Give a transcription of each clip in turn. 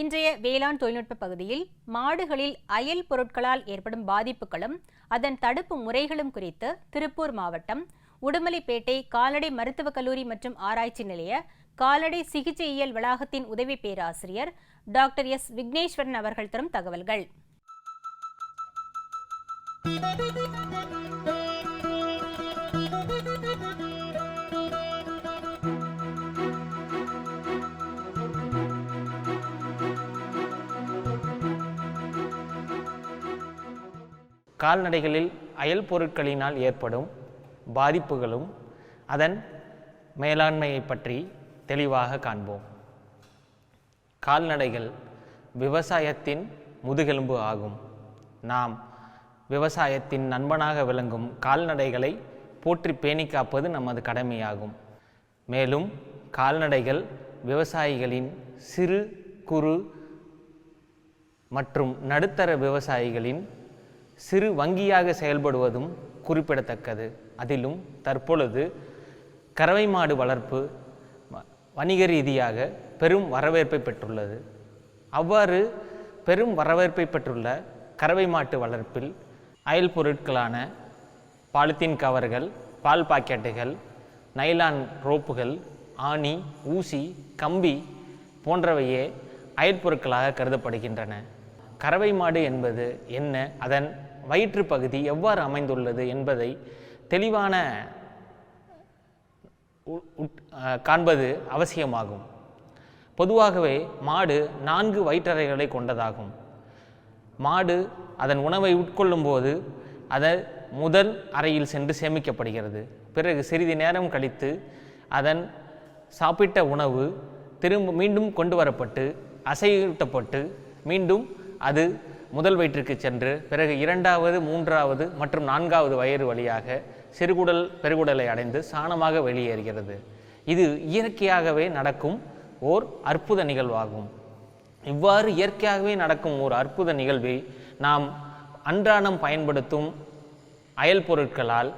இன்றைய வேளாண் தொழில்நுட்ப பகுதியில் மாடுகளில் அயல் பொருட்களால் ஏற்படும் பாதிப்புகளும் அதன் தடுப்பு முறைகளும் குறித்து திருப்பூர் மாவட்டம் உடுமலைப்பேட்டை கால்நடை மருத்துவக் கல்லூரி மற்றும் ஆராய்ச்சி நிலைய கால்நடை சிகிச்சையியல் வளாகத்தின் உதவி பேராசிரியர் டாக்டர் எஸ். விக்னேஸ்வரன் அவர்கள் தரும் தகவல்கள். கால்நடைகளில் அயல் பொருட்களினால் ஏற்படும் பாதிப்புகளும் அதன் மேலாண்மையை பற்றி தெளிவாக காண்போம். கால்நடைகள் விவசாயத்தின் முதுகெலும்பு ஆகும். நாம் விவசாயத்தின் நண்பனாக விளங்கும் கால்நடைகளை போற்றி பேணி காப்பது நமது கடமையாகும். மேலும் கால்நடைகள் விவசாயிகளின் சிறு குறு மற்றும் நடுத்தர விவசாயிகளின் சிறு வங்கியாக செயல்படுவதும் குறிப்பிடத்தக்கது. அதிலும் தற்பொழுது கறவை மாடு வளர்ப்பு வ- வணிக ரீதியாக பெரும் வரவேற்பை பெற்றுள்ளது. அவ்வாறு பெரும் வரவேற்பை பெற்றுள்ள கறவை மாட்டு வளர்ப்பில் அயல் பொருட்களான பாலித்தீன் கவர்கள் பால் பாக்கெட்டுகள் நைலான் ரோப்புகள் ஆணி ஊசி கம்பி போன்றவையே அயல் பொருட்களாக கருதப்படுகின்றன. கறவை மாடு என்பது என்ன? அதன் வயிற்று பகுதி எவ்வாறு அமைந்துள்ளது என்பதை தெளிவான உட்- காண்பது அவசியமாகும். பொதுவாகவே மாடு நான்கு வயிற்றறைகளை கொண்டதாகும். மாடு அதன் உணவை உட்கொள்ளும் போது அதை முதல் அறையில் சென்று சேமிக்கப்படுகிறது. பிறகு சிறிது நேரம் கழித்து அதன் சாப்பிட்ட உணவு திரும்ப மீண்டும் கொண்டு வரப்பட்டு அசையூட்டப்பட்டு மீண்டும் அது முதல் வயிற்றுக்கு சென்று பிறகு இரண்டாவது மூன்றாவது மற்றும் நான்காவது வயிறு வழியாக சிறுகுடல் பெருகுடலை அடைந்து சாணமாக வெளியேறுகிறது. இது இயற்கையாகவே நடக்கும் ஓர் அற்புத நிகழ்வாகும். இவ்வாறு இயற்கையாகவே நடக்கும் ஒரு அற்புத நிகழ்வை நாம் அன்றாடம் பயன்படுத்தும் அயல் பொருட்களால்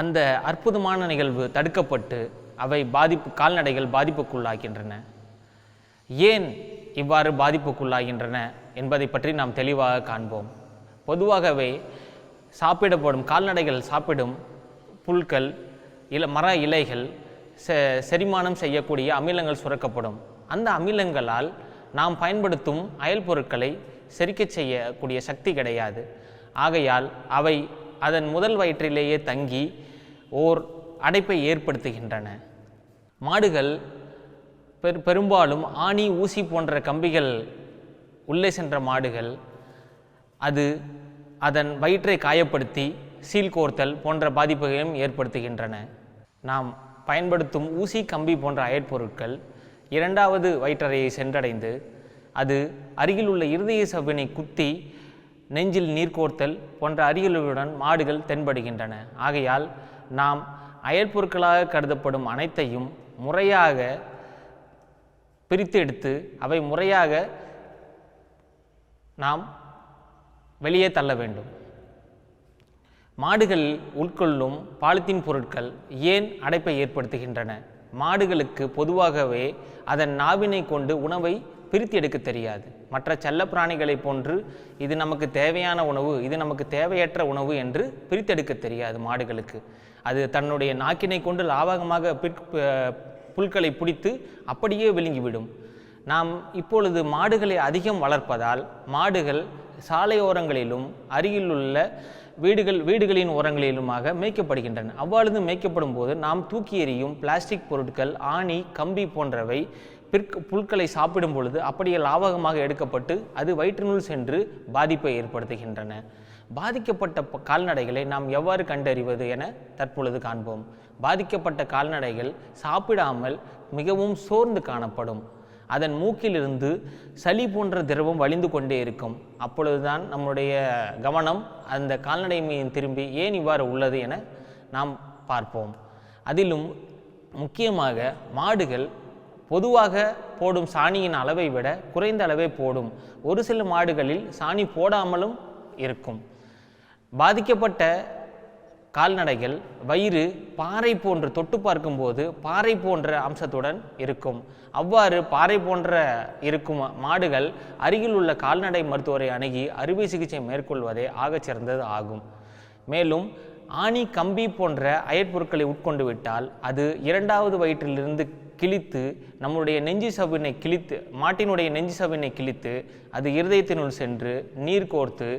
அந்த அற்புதமான நிகழ்வு தடுக்கப்பட்டு அவை பாதிப்பு கால்நடைகள் பாதிப்புக்குள்ளாகின்றன. ஏன் இவ்வாறு பாதிப்புக்குள்ளாகின்றன என்பதை பற்றி நாம் தெளிவாக காண்போம். பொதுவாகவே சாப்பிடப்படும் கால்நடைகள் சாப்பிடும் புல்கள் இல மர இலைகள் செ செரிமானம் செய்யக்கூடிய அமிலங்கள் சுரக்கப்படும். அந்த அமிலங்களால் நாம் பயன்படுத்தும் அயல் பொருட்களை செரிக்கச் செய்யக்கூடிய சக்தி கிடையாது. ஆகையால் அவை அதன் முதல் வயிற்றிலேயே தங்கி ஓர் அடைப்பை ஏற்படுத்துகின்றன. மாடுகள் பெரு பெரும்பாலும் ஆணி ஊசி போன்ற கம்பிகள் உள்ளே சென்ற மாடுகள் அது அதன் வயிற்றை காயப்படுத்தி சீல் கோர்த்தல் போன்ற பாதிப்புகளையும் ஏற்படுத்துகின்றன. நாம் பயன்படுத்தும் ஊசி கம்பி போன்ற அயற்பொருட்கள் இரண்டாவது வயிற்றறையை சென்றடைந்து அது அருகில் உள்ள இருதய சவ்வினை குத்தி நெஞ்சில் நீர் கோர்த்தல் போன்ற அறிகுறிகளுடன் மாடுகள் தென்படுகின்றன. ஆகையால் நாம் அயற்பொருட்களாக கருதப்படும் அனைத்தையும் முறையாக பிரித்து எடுத்து அவை முறையாக நாம் வெளியே தள்ள வேண்டும். மாடுகள் உட்கொள்ளும் பாலித்தீன் பொருட்கள் ஏன் அடைப்பை ஏற்படுத்துகின்றன? மாடுகளுக்கு பொதுவாகவே அதன் நாவினை கொண்டு உணவை பிரித்து எடுக்க தெரியாது. மற்ற செல்லப்பிராணிகளைப் போன்று இது நமக்கு தேவையான உணவு இது நமக்கு தேவையற்ற உணவு என்று பிரித்தெடுக்க தெரியாது மாடுகளுக்கு. அது தன்னுடைய நாக்கினை கொண்டு லாவகமாக பிற் புல்களை பிடித்து அப்படியே விழுங்கிவிடும். நாம் இப்பொழுது மாடுகளை அதிகம் வளர்ப்பதால் மாடுகள் சாலையோரங்களிலும் அருகிலுள்ள வீடுகள் வீடுகளின் ஓரங்களிலுமாக மேய்க்கப்படுகின்றன. அவ்வாறு மேய்க்கப்படும் போது நாம் தூக்கி எறியும் பிளாஸ்டிக் பொருட்கள் ஆணி கம்பி போன்றவை பிற்க புல்களை சாப்பிடும் பொழுது அப்படியே லாவகமாக எடுக்கப்பட்டு அது வயிற்றினுள் சென்று பாதிப்பை ஏற்படுத்துகின்றன. பாதிக்கப்பட்ட ப- கால்நடைகளை நாம் எவ்வாறு கண்டறிவது என தற்பொழுது காண்போம். பாதிக்கப்பட்ட கால்நடைகள் சாப்பிடாமல் மிகவும் சோர்ந்து காணப்படும். அதன் மூக்கிலிருந்து சளி போன்ற திரவம் வலிந்து கொண்டே இருக்கும். அப்பொழுதுதான் நம்முடைய கவனம் அந்த கால்நடை மீது திரும்பி ஏன் இவ்வாறு உள்ளது என நாம் பார்ப்போம். அதிலும் முக்கியமாக மாடுகள் பொதுவாக போடும் சாணியின் அளவை விட குறைந்த அளவே போடும். ஒரு சில மாடுகளில் சாணி போடாமலும் இருக்கும். பாதிக்கப்பட்ட கால்நடைகள் வயிறு பாறை போன்று தொட்டு பார்க்கும்போது பாறை போன்ற அம்சத்துடன் இருக்கும். அவ்வாறு பாறை போன்ற இருக்கும் மாடுகள் அருகில் உள்ள கால்நடை மருத்துவரை அணுகி அறுவை சிகிச்சை மேற்கொள்வதே ஆகச் சிறந்தது ஆகும். மேலும் ஆணி கம்பி போன்ற அயற்பொருட்களை உட்கொண்டு விட்டால் அது இரண்டாவது வயிற்றிலிருந்து கிழித்து நம்முடைய நெஞ்சு சவ்வினை கிழித்து மாட்டினுடைய நெஞ்சு சவ்வினை கிழித்து அது இருதயத்தினுள் சென்று நீர் கோர்த்து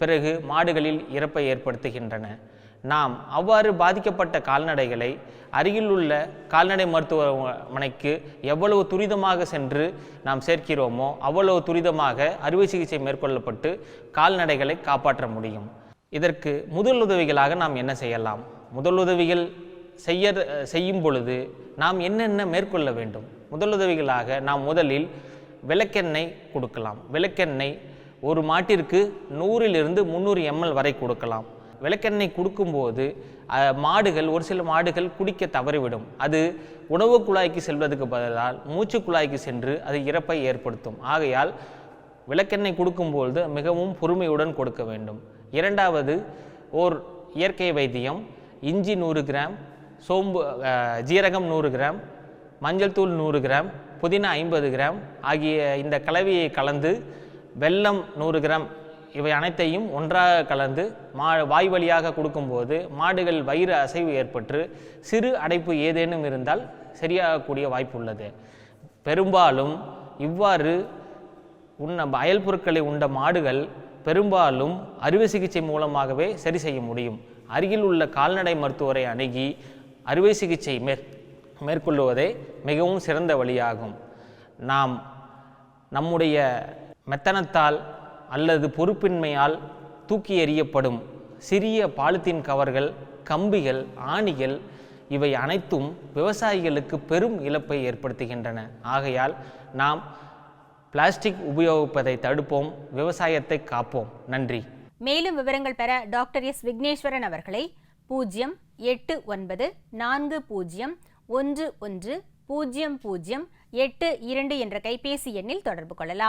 பிறகு மாடுகளில் இறப்பை ஏற்படுத்துகின்றன. நாம் அவ்வாறு பாதிக்கப்பட்ட கால்நடைகளை அருகில் உள்ள கால்நடை மருத்துவமனைக்கு எவ்வளவு துரிதமாக சென்று நாம் சேர்க்கிறோமோ அவ்வளவு துரிதமாக அறுவை சிகிச்சை மேற்கொள்ளப்பட்டு கால்நடைகளை காப்பாற்ற முடியும். இதற்கு முதலுதவிகளாக நாம் என்ன செய்யலாம்? முதலுதவிகள் செய்ய செய்யும் பொழுது நாம் என்னென்ன மேற்கொள்ள வேண்டும்? முதலுதவிகளாக நாம் முதலில் விளக்கெண்ணெய் கொடுக்கலாம். விளக்கெண்ணெய் ஒரு மாட்டிற்கு நூறிலிருந்து முந்நூறு எம்எல் வரை கொடுக்கலாம். விளக்கெண்ணெய் கொடுக்கும்போது மாடுகள் ஒரு சில மாடுகள் குடிக்க தவறிவிடும். அது உணவு குழாய்க்கு செல்வதற்கு பதிலால் மூச்சு குழாய்க்கு சென்று அது இறப்பை ஏற்படுத்தும். ஆகையால் விளக்கெண்ணெய் கொடுக்கும்பொழுது மிகவும் பொறுமையுடன் கொடுக்க வேண்டும். இரண்டாவது ஓர் இயற்கை வைத்தியம் இஞ்சி நூறு கிராம் சோம்பு ஜீரகம் நூறு கிராம் மஞ்சள் தூள் நூறு கிராம் புதினா ஐம்பது கிராம் ஆகிய இந்த கலவையை கலந்து வெல்லம் நூறு கிராம் இவை அனைத்தையும் ஒன்றாக கலந்து மா வாய் வழியாக கொடுக்கும்போது மாடுகள் வயிறு அசைவு ஏற்பட்டு சிறு அடைப்பு ஏதேனும் இருந்தால் சரியாகக்கூடிய வாய்ப்பு உள்ளது. பெரும்பாலும் இவ்வாறு உண்ண அயல் பொருட்களை உண்ட மாடுகள் பெரும்பாலும் அறுவை சிகிச்சை மூலமாகவே சரி செய்ய முடியும். அருகில் உள்ள கால்நடை மருத்துவரை அணுகி அறுவை சிகிச்சை மேற் மேற்கொள்வதே மிகவும் சிறந்த வழியாகும். நாம் நம்முடைய மெத்தனத்தால் அல்லது பொறுப்பின்மையால் தூக்கி எறியப்படும் சிறிய பாலித்தீன் கவர்கள் கம்பிகள் ஆணிகள் இவை அனைத்தும் விவசாயிகளுக்கு பெரும் இழப்பை ஏற்படுத்துகின்றன. ஆகையால் நாம் பிளாஸ்டிக் உபயோகிப்பதை தடுப்போம் விவசாயத்தை காப்போம். நன்றி. மேலும் விவரங்கள் பெற டாக்டர் எஸ் விக்னேஸ்வரன் அவர்களை பூஜ்ஜியம் எட்டு ஒன்பது நான்கு பூஜ்ஜியம் ஒன்று ஒன்று பூஜ்ஜியம் பூஜ்ஜியம் எட்டு இரண்டு என்ற கைபேசி எண்ணில் தொடர்பு கொள்ளலாம்.